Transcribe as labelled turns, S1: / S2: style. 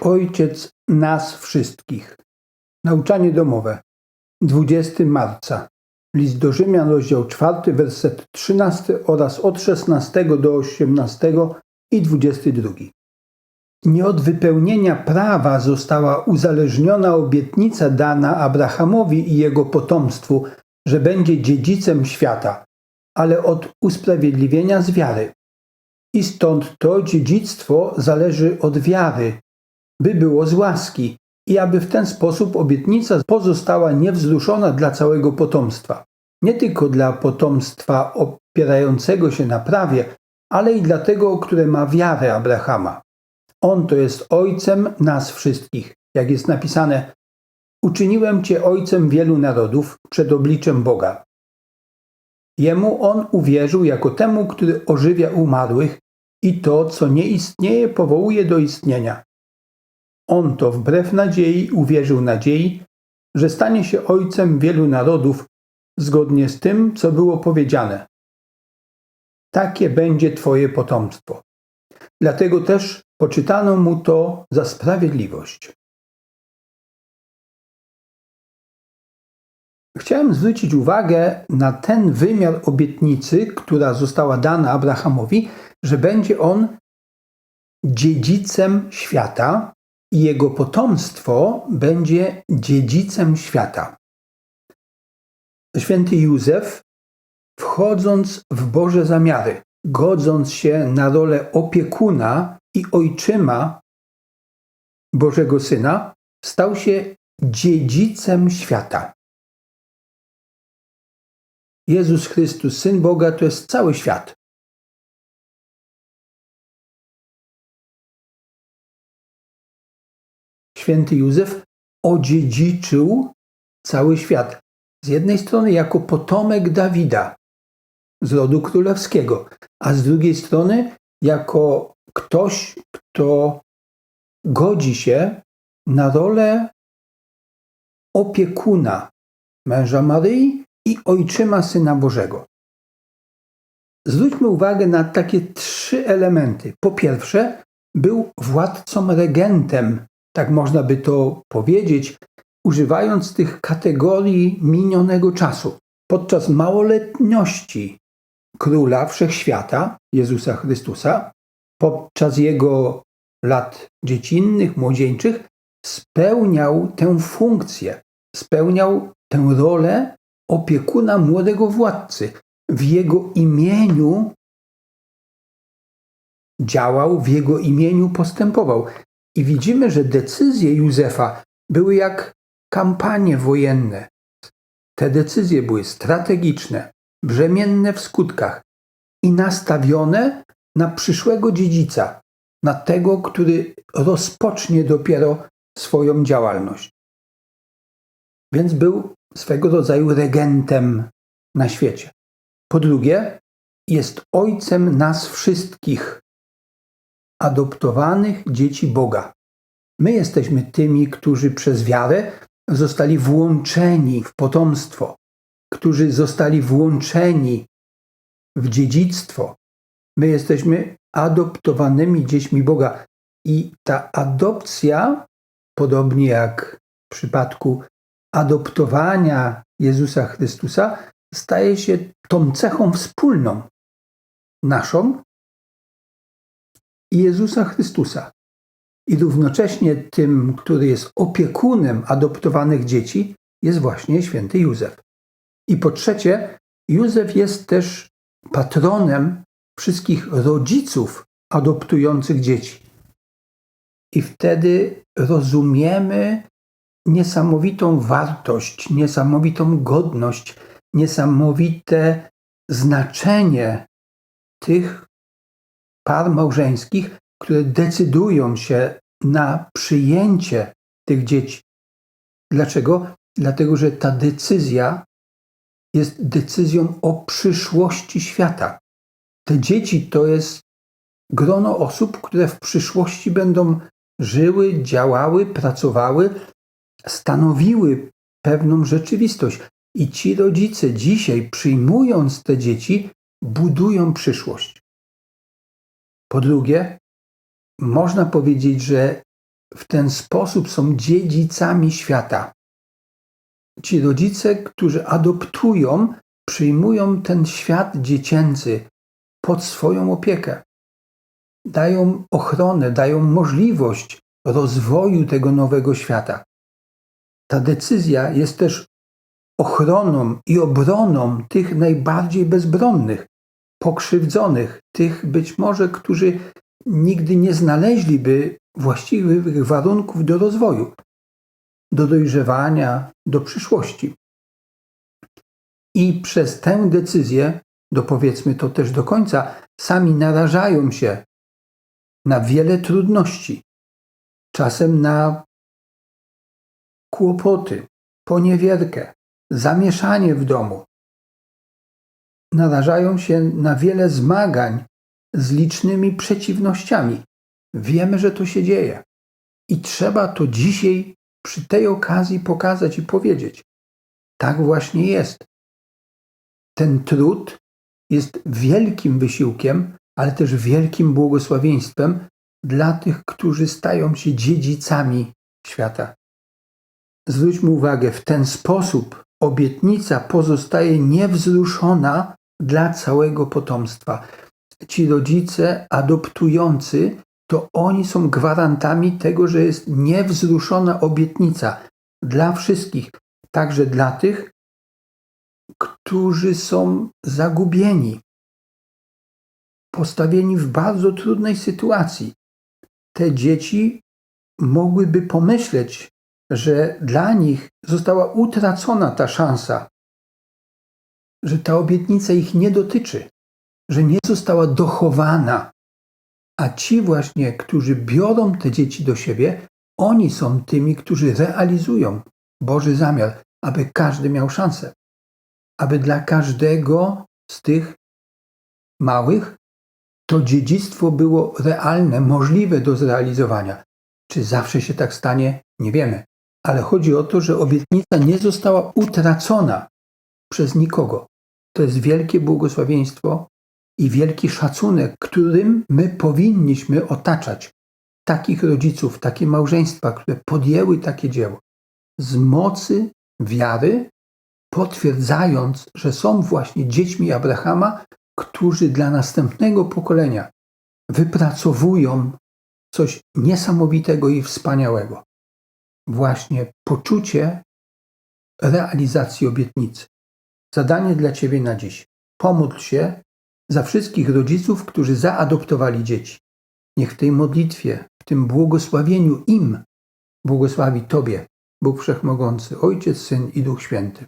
S1: Ojciec nas wszystkich. Nauczanie domowe. 20 marca. List do Rzymian, rozdział 4, werset 13 oraz od 16 do 18 i 22. Nie od wypełnienia prawa została uzależniona obietnica dana Abrahamowi i jego potomstwu, że będzie dziedzicem świata, ale od usprawiedliwienia z wiary. I stąd to dziedzictwo zależy od wiary, by było z łaski i aby w ten sposób obietnica pozostała niewzruszona dla całego potomstwa. Nie tylko dla potomstwa opierającego się na prawie, ale i dla tego, które ma wiarę Abrahama. On to jest ojcem nas wszystkich, jak jest napisane: Uczyniłem cię ojcem wielu narodów przed obliczem Boga. Jemu on uwierzył jako temu, który ożywia umarłych i to, co nie istnieje, powołuje do istnienia. On to wbrew nadziei uwierzył nadziei, że stanie się ojcem wielu narodów, zgodnie z tym, co było powiedziane. Takie będzie Twoje potomstwo. Dlatego też poczytano mu to za sprawiedliwość. Chciałem zwrócić uwagę na ten wymiar obietnicy, która została dana Abrahamowi, że będzie on dziedzicem świata i jego potomstwo będzie dziedzicem świata. Święty Józef, wchodząc w Boże zamiary, godząc się na rolę opiekuna i ojczyma Bożego Syna, stał się dziedzicem świata. Jezus Chrystus, Syn Boga, to jest cały świat. Święty Józef odziedziczył cały świat. Z jednej strony jako potomek Dawida z rodu królewskiego, a z drugiej strony jako ktoś, kto godzi się na rolę opiekuna męża Maryi i ojczyma Syna Bożego. Zwróćmy uwagę na takie trzy elementy. Po pierwsze, był władcą regentem, tak można by to powiedzieć, używając tych kategorii minionego czasu. Podczas małoletności króla wszechświata, Jezusa Chrystusa, podczas jego lat dziecinnych, młodzieńczych, spełniał tę funkcję, spełniał tę rolę opiekuna młodego władcy. W jego imieniu działał, w jego imieniu postępował. I widzimy, że decyzje Józefa były jak kampanie wojenne. Te decyzje były strategiczne, brzemienne w skutkach i nastawione na przyszłego dziedzica, na tego, który rozpocznie dopiero swoją działalność. Więc był swego rodzaju regentem na świecie. Po drugie, jest ojcem nas wszystkich, adoptowanych dzieci Boga. My jesteśmy tymi, którzy przez wiarę zostali włączeni w potomstwo, którzy zostali włączeni w dziedzictwo. My jesteśmy adoptowanymi dziećmi Boga. I ta adopcja, podobnie jak w przypadku adoptowania Jezusa Chrystusa, staje się tą cechą wspólną naszą Jezusa Chrystusa. I równocześnie tym, który jest opiekunem adoptowanych dzieci, jest właśnie święty Józef. I po trzecie, Józef jest też patronem wszystkich rodziców adoptujących dzieci. I wtedy rozumiemy niesamowitą wartość, niesamowitą godność, niesamowite znaczenie tych par małżeńskich, które decydują się na przyjęcie tych dzieci. Dlaczego? Dlatego, że ta decyzja jest decyzją o przyszłości świata. Te dzieci to jest grono osób, które w przyszłości będą żyły, działały, pracowały, stanowiły pewną rzeczywistość. I ci rodzice dzisiaj, przyjmując te dzieci, budują przyszłość. Po drugie, można powiedzieć, że w ten sposób są dziedzicami świata. Ci rodzice, którzy adoptują, przyjmują ten świat dziecięcy pod swoją opiekę. Dają ochronę, dają możliwość rozwoju tego nowego świata. Ta decyzja jest też ochroną i obroną tych najbardziej bezbronnych, pokrzywdzonych, tych być może, którzy nigdy nie znaleźliby właściwych warunków do rozwoju, do dojrzewania, do przyszłości. I przez tę decyzję, dopowiedzmy to też do końca, sami narażają się na wiele trudności, czasem na kłopoty, poniewierkę, zamieszanie w domu. Narażają się na wiele zmagań z licznymi przeciwnościami. Wiemy, że to się dzieje. I trzeba to dzisiaj przy tej okazji pokazać i powiedzieć. Tak właśnie jest. Ten trud jest wielkim wysiłkiem, ale też wielkim błogosławieństwem dla tych, którzy stają się dziedzicami świata. Zwróćmy uwagę, w ten sposób obietnica pozostaje niewzruszona dla całego potomstwa. Ci rodzice adoptujący, to oni są gwarantami tego, że jest niewzruszona obietnica dla wszystkich, także dla tych, którzy są zagubieni, postawieni w bardzo trudnej sytuacji. Te dzieci mogłyby pomyśleć, że dla nich została utracona ta szansa, że ta obietnica ich nie dotyczy, że nie została dochowana. A ci właśnie, którzy biorą te dzieci do siebie, oni są tymi, którzy realizują Boży zamiar, aby każdy miał szansę. Aby dla każdego z tych małych to dziedzictwo było realne, możliwe do zrealizowania. Czy zawsze się tak stanie? Nie wiemy. Ale chodzi o to, że obietnica nie została utracona przez nikogo. To jest wielkie błogosławieństwo i wielki szacunek, którym my powinniśmy otaczać takich rodziców, takie małżeństwa, które podjęły takie dzieło. Z mocy wiary, potwierdzając, że są właśnie dziećmi Abrahama, którzy dla następnego pokolenia wypracowują coś niesamowitego i wspaniałego. Właśnie poczucie realizacji obietnicy. Zadanie dla Ciebie na dziś. Pomódl się za wszystkich rodziców, którzy zaadoptowali dzieci. Niech w tej modlitwie, w tym błogosławieniu im błogosławi Tobie Bóg Wszechmogący, Ojciec, Syn i Duch Święty.